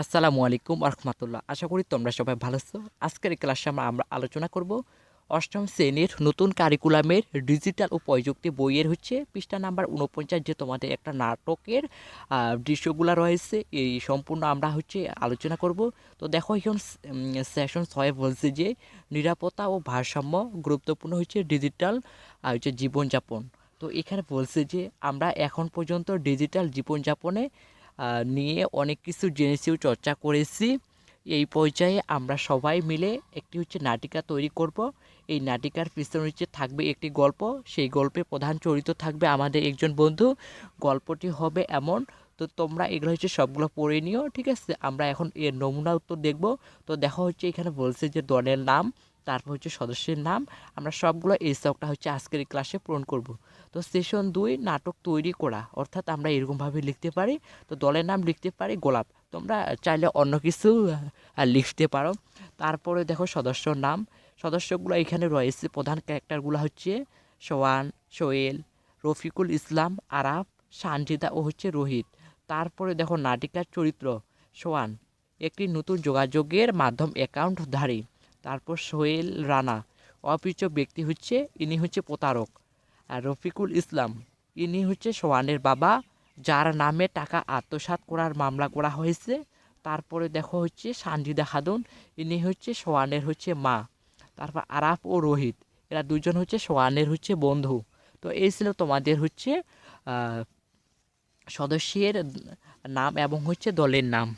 আসসালামু আলাইকুম রহমতুল্লাহ আশা করি তোমরা সবাই ভালো আছো। আজকের ক্লাসে আমরা আমরা আলোচনা করব অষ্টম শ্রেণির নতুন কারিকুলামের ডিজিটাল ও প্রযুক্তি বইয়ের হচ্ছে পৃষ্ঠা নাম্বার উনপঞ্চাশ যে তোমাদের একটা নাটকের দৃশ্যগুলো রয়েছে। এই সম্পূর্ণ আমরা হচ্ছে আলোচনা করব। তো দেখো, এখন সেশন ছয় বলছে যে নিরাপত্তা ও ভারসাম্য গুরুত্বপূর্ণ হচ্ছে ডিজিটাল হচ্ছে জীবনযাপন। তো এখানে বলছে যে আমরা এখন পর্যন্ত ডিজিটাল জীবনযাপনে নিয়ে অনেক কিছু জেনেছিও চর্চা করেছি। এই পর্যায়ে আমরা সবাই মিলে একটি হচ্ছে নাটিকা তৈরি করব। এই নাটিকার পিছনে হচ্ছে থাকবে একটি গল্প। সেই গল্পে প্রধান চরিত্র থাকবে আমাদের একজন বন্ধু। গল্পটি হবে এমন, তো তোমরা এগুলো হচ্ছে সবগুলো পড়ে নিও, ঠিক আছে? আমরা এখন এর নমুনা উত্তর দেখব। তো দেখা হচ্ছে এখানে বলছে যে দলের নাম তারপর হচ্ছে সদস্যের নাম। আমরা সবগুলো এই শখটা হচ্ছে আজকের ক্লাসে পূরণ করব। তো সেশন দুই, নাটক তৈরি করা। অর্থাৎ আমরা এরকমভাবে লিখতে পারি। তো দলের নাম লিখতে পারি, গোলাপ। তোমরা চাইলে অন্য কিছু লিখতে পারো। তারপরে দেখো সদস্যর নাম। সদস্যগুলো এখানে রয়েছে। প্রধান ক্যারেক্টারগুলো হচ্ছে সোয়ান সোয়েল রফিকুল ইসলাম, আরাফ, সানজিদা ও হচ্ছে রোহিত। তারপরে দেখো নাটিকার চরিত্র, সোয়ান। একটি নতুন যোগাযোগের মাধ্যম অ্যাকাউন্টধারী তারপর সোহেল রানা, অপরিচিত ব্যক্তি হচ্ছে, ইনি হচ্ছে প্রতারক। আর রফিকুল ইসলাম, ইনি হচ্ছে সোয়ানের বাবা, যার নামে টাকা আত্মসাৎ করার মামলা করা হয়েছে। তারপরে দেখো হচ্ছে সানজিদা খাতুন, ইনি হচ্ছে সোয়ানের হচ্ছে মা। তারপর আরাফ ও রোহিত, এরা দুজন হচ্ছে সোয়ানের হচ্ছে বন্ধু। তো এই ছিল তোমাদের হচ্ছে সদস্যের নাম এবং হচ্ছে দলের নাম।